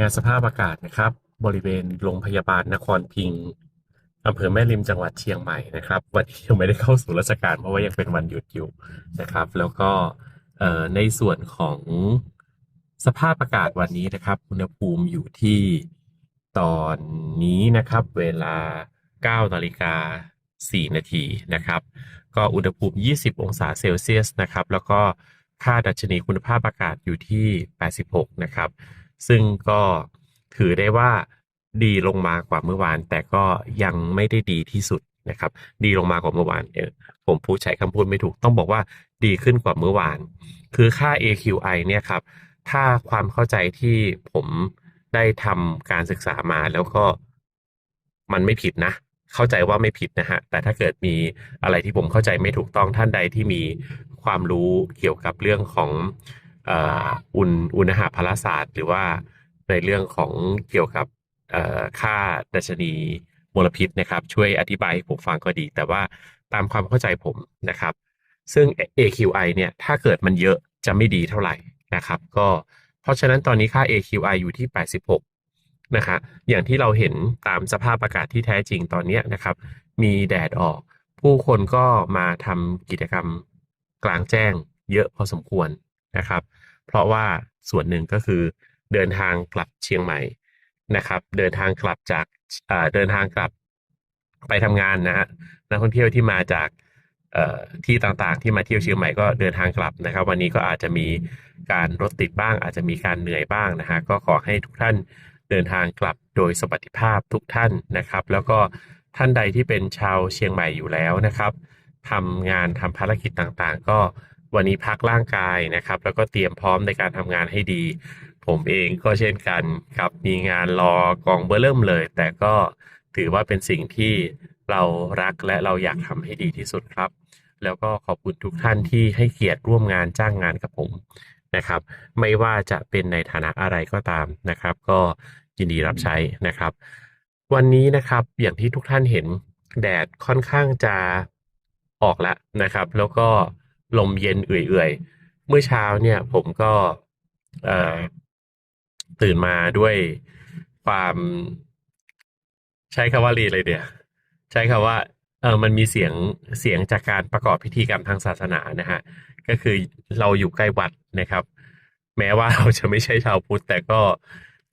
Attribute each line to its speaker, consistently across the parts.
Speaker 1: งานสภาพอากาศนะครับ บริเวณโรงพยาบาลนครพิงค์อำเภอแม่ริมจังหวัดเชียงใหม่นะครับ วันนี้ยังไม่ได้เข้าสู่ราชการเพราะว่ายังเป็นวันหยุดอยู่นะครับ แล้วก็ในส่วนของสภาพอากาศวันนี้นะครับ อุณหภูมิอยู่ที่ตอนนี้นะครับ เวลา9นาฬิกา4นาทีนะครับ ก็อุณหภูมิ 20 องศาเซลเซียสนะครับ แล้วก็ค่าดัชนีคุณภาพอากาศอยู่ที่ 86 นะครับ ซึ่งก็ถือได้ว่าดีลงมากว่าเมื่อวาน แต่ก็ยังไม่ได้ดีที่สุดนะครับ ดีลงมากว่าเมื่อวานเออผมพูดใช้คำพูดไม่ถูกต้องบอกว่าดีขึ้นกว่าเมื่อวาน คือค่า AQI เนี่ยครับ ถ้าความเข้าใจที่ผมได้ทำการศึกษามาแล้วก็มันไม่ผิดนะ เข้าใจว่าไม่ผิดนะฮะ แต่ถ้าเกิดมีอะไรที่ผมเข้าใจไม่ถูกต้องท่านใดที่มีความรู้เกี่ยวกับเรื่องของ อุณอุณหภาศาสตร์ หรือว่าในเรื่องของเกี่ยวกับค่าดัชนีมลพิษนะครับ ช่วยอธิบายให้ผมฟังก็ดี แต่ว่าตามความเข้าใจผมนะครับ ซึ่ง AQI เนี่ยถ้าเกิดมันเยอะจะไม่ดีเท่าไหร่นะครับ ก็เพราะฉะนั้นตอนนี้ค่า AQI อยู่ที่ 86 นะฮะอย่างที่เราเห็นตามสภาพอากาศที่แท้จริงตอนนี้นะครับ มีแดดออก ผู้คนก็มาทำกิจกรรมกลางแจ้งเยอะพอสมควร นะครับ เพราะว่าส่วนหนึ่งก็คือเดินทางกลับเชียงใหม่นะครับ เดินทางกลับจากเดินทางกลับไปทำงานนะฮะนักท่องเที่ยวที่มาจากที่ต่างๆ ที่มาเที่ยวเชียงใหม่ก็เดินทางกลับนะครับ วันนี้ก็อาจจะมีการรถติดบ้าง อาจจะมีการเหนื่อยบ้างนะฮะก็ขอให้ทุกท่านเดินทางกลับโดยสวัสดิภาพทุกท่านนะครับ แล้วก็ท่านใดที่เป็นชาวเชียงใหม่อยู่แล้วนะครับทำงานทำภารกิจต่างๆ ก็ วันนี้พักร่างกายนะครับ แล้วก็เตรียมพร้อมในการทำงานให้ดี ผมเองก็เช่นกันครับมีงานรอกองเบอร์เริ่มเลย แต่ก็ถือว่าเป็นสิ่งที่เรารักและเราอยากทำให้ดีที่สุดครับ แล้วก็ขอบคุณทุกท่านที่ให้เกียรติร่วมงานจ้างงานกับผมนะครับ ไม่ว่าจะเป็นในฐานะอะไรก็ตามนะครับ ก็ยินดีรับใช้นะครับ วันนี้นะครับอย่างที่ทุกท่านเห็นแดดค่อนข้างจะออกแล้วนะครับ แล้วก็ ลมเย็นเอื่อยๆ เมื่อเช้าเนี่ยผมก็ตื่นมาด้วยความใช้คำว่ารีเลยเดียวใช้คำว่าเออมันมีเสียงเสียงจากการประกอบพิธีกรรมทางศาสนานะฮะก็คือเราอยู่ใกล้วัดนะครับ แม้ว่าเราจะไม่ใช่ชาวพุทธแต่ก็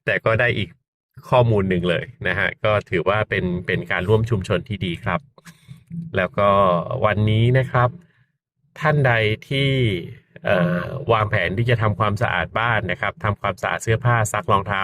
Speaker 1: แต่ก็ได้อีกข้อมูลหนึ่งเลยนะฮะก็ถือว่าเป็นเป็นการร่วมชุมชนที่ดีครับ แล้วก็วันนี้นะครับ ท่านใดที่วางแผนที่จะทำความสะอาดบ้านนะครับทำความสะอาดเสื้อผ้าซักรองเท้า